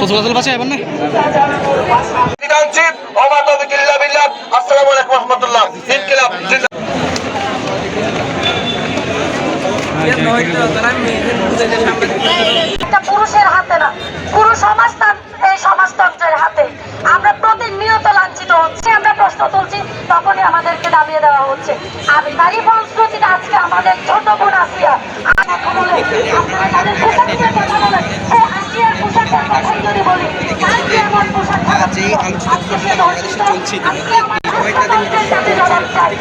ফসল বাসা এবার না? বিধানচিত ওমা তৌফিক ইল্লা বিল্লাহ। আসসালামু আলাইকুম ওয়া ইনকিলাব পুরুষের হাতে না। পুরুষ সমাজতন্ত্র এই সমাজতন্ত্রের হাতে। আমরা প্রতিনিয়ত লাঞ্ছিত হচ্ছে আমরা প্রশ্ন তুলছি তখনই আমাদেরকে দাবিয়ে দেওয়া হচ্ছে। আর নারী সংস্কৃতিটা আজকে আমাদের ছোট বোন আসিয়া আপনারা তাদের পোশাক নিয়ে কথা বলেন সেই আসিয়ার পোশাকের কথাই যদি বলি কাল কি এমন পোশাক খারাপ ছিল? আজকে সে ধর্ষিত, আজকে আমার সমাজতন্ত্রের কাছে জবাব চাই।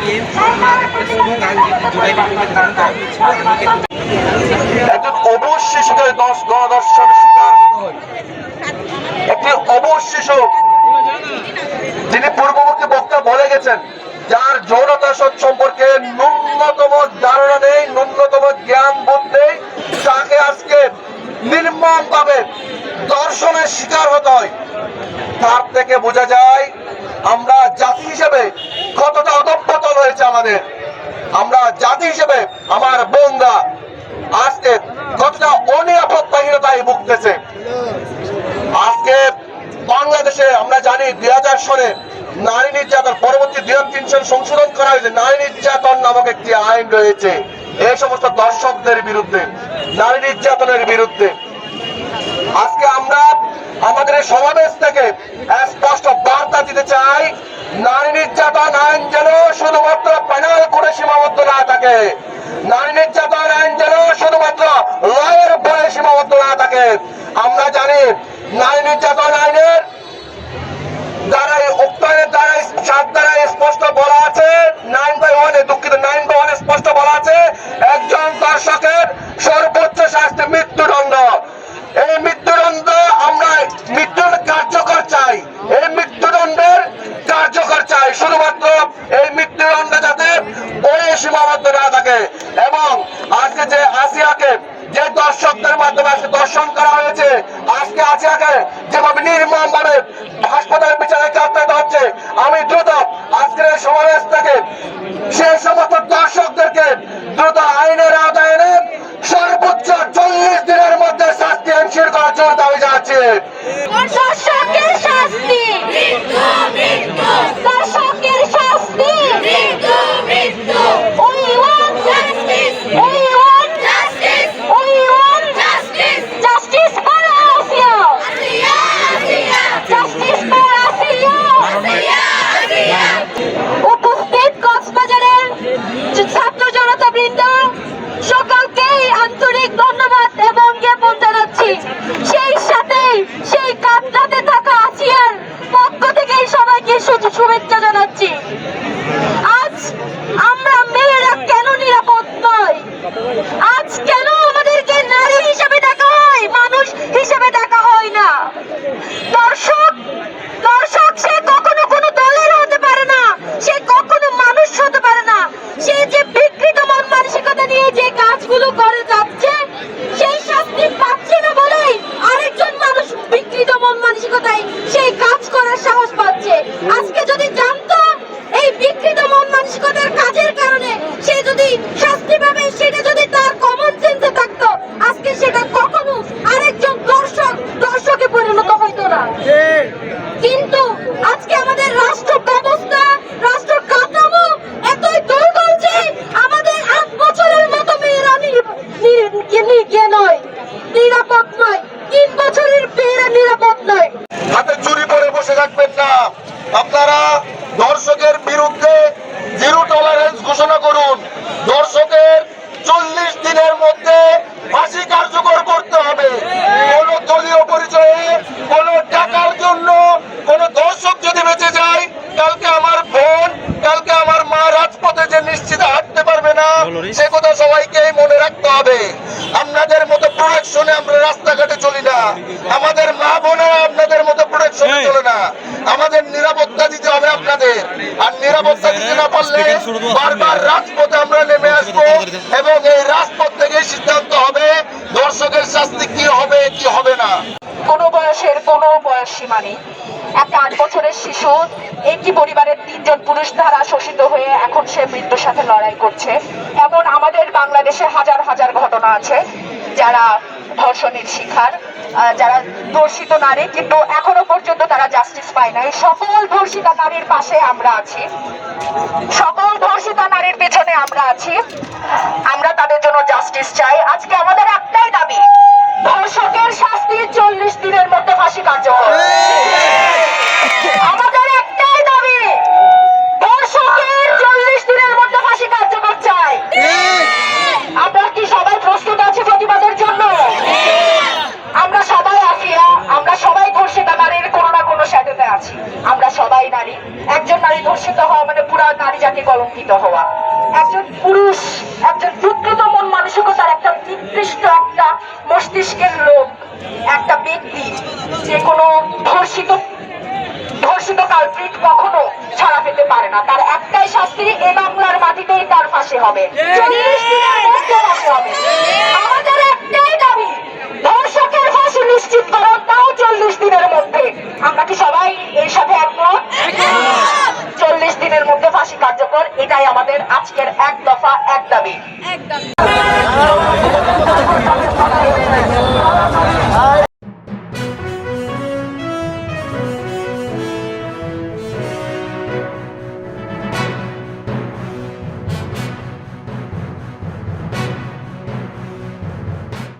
সেই নারী প্রতিবাদ একজন দশ গণদর্শন যিনি পূর্ববর্তী বক্তা বলে গেছেন, যার যৌনতা সম্পর্কে ন্যূনতম ধারণা নেই, ন্যূনতম জ্ঞান বোধ নেই, তাকে আজকে নির্মম ভাবে দর্শনের শিকার হতে হয়। তার থেকে বোঝা যায়, আমরা জাতি হিসেবে কতটা অধপতন হয়েছে আমাদের। আমরা জাতি হিসেবে আমার বোনরা আজকে কতটা অনিরাপত্তাহীনতায় ভুগতেছে। আজকে বাংলাদেশে আমরা জানি দুই হাজার সনে নারী নির্যাতন, পরবর্তী দুই তিন সন সংশোধন করা হয়েছে। নারী নির্যাতন নামক একটি আইন রয়েছে। এই সমস্ত দর্শকদের বিরুদ্ধে, নারী নির্যাতনের বিরুদ্ধে আজকে আমরা আমাদের এই সমাবেশ থেকে স্পষ্ট বার্তা দিতে চাই, নারী নির্যাতন আইন যেন শুধুমাত্র প্যানেল করে সীমাবদ্ধ না থাকে। নারী নির্যাতন আইন যেন শুধুমাত্র লয়ের উপরে সীমাবদ্ধ না থাকে। আমরা জানি নারী নির্যাতন আইনের দ্বারাই উক্তায়নের দ্বারাই, সাত দ্বারাই স্পষ্ট বলা আছে, নাইন বাই ওয়ানে দুঃখিত, নাইন সীমাবদ্ধ না থাকে এবং আজকে যে আসিয়াকে, যে দর্শকদের মাধ্যমে আজকে দর্শন করা হয়েছে, আজকে আসিয়াকে যেভাবে নির্মম ভাবে হাসপাতালের বিচারে কাটতে হচ্ছে আমি দ্রুত আজকের এই সমাবেশ থেকে সেই সমস্ত দর্শকদেরকে দ্রুত আইনের আওতায় এনে সর্বোচ্চ চল্লিশ দিনের মধ্যে শাস্তি এনশিওর করার জন্য দাবি জানাচ্ছি। দিনের মধ্যে ফাঁসি কার্যকর করতে হবে। কোন দলীয় পরিচয়ে কোন টাকার জন্য কোন দর্শক যদি বেঁচে যায়, কালকে আমার বোন, কালকে আমার মা রাজপথে যে নিশ্চিত হাঁটতে পারবে না, সে কথা সবাইকেই মনে রাখতে হবে। আপনাদের মতো প্রোডাকশনে আমরা রাস্তাঘাটে চলি না। আমাদের মা বোনেরা আপনাদের মতো চলে না। আমাদের নিরাপত্তা দিতে হবে আপনাদের। আর নিরাপত্তা দিতে না পারলে বারবার রাজপথে আমরা নেমে আসব এবং এই রাজপথ থেকে সিদ্ধান্ত হবে দর্শকের শাস্তি কি হবে কি হবে না। কোনো বয়সের কোনো বয়স সীমা নেই একটা আট বছরের শিশু একই পরিবারের তিনজন পুরুষ দ্বারা শোষিত হয়ে এখন সে মৃত্যুর সাথে লড়াই করছে। এমন আমাদের বাংলাদেশে হাজার হাজার ঘটনা আছে যারা ধর্ষণের শিকার যারা ধর্ষিত নারী কিন্তু এখনও পর্যন্ত তারা জাস্টিস পায় না এই সকল ধর্ষিতা নারীর পাশে আমরা আছি। সকল ধর্ষিতা নারীর পেছনে আমরা আছি। আমরা তাদের জন্য জাস্টিস চাই। আজকে আমাদের একটাই দাবি ধর্ষকের শাস্তি চল্লিশ দিনের মধ্যে ফাঁসি কার্যকর। নারী ধর্ষিত হওয়া মানে পুরো নারী জাতি কলঙ্কিত হওয়া। একজন পুরুষ, একজন বিকৃত মন মানসিকতার একটা নির্দিষ্ট একটা মস্তিষ্কের লোক, একটা ব্যক্তি, যে কোনো ধর্ষিত ধর্ষিত কালপ্রিট কখনো ছাড়া পেতে পারে না। তার একটাই শাস্তি এ বাংলার মাটিতেই তার ফাঁসি হবে। আমাদের একটাই দাবি, ধর্ষকের ফাঁসি নিশ্চিত করো।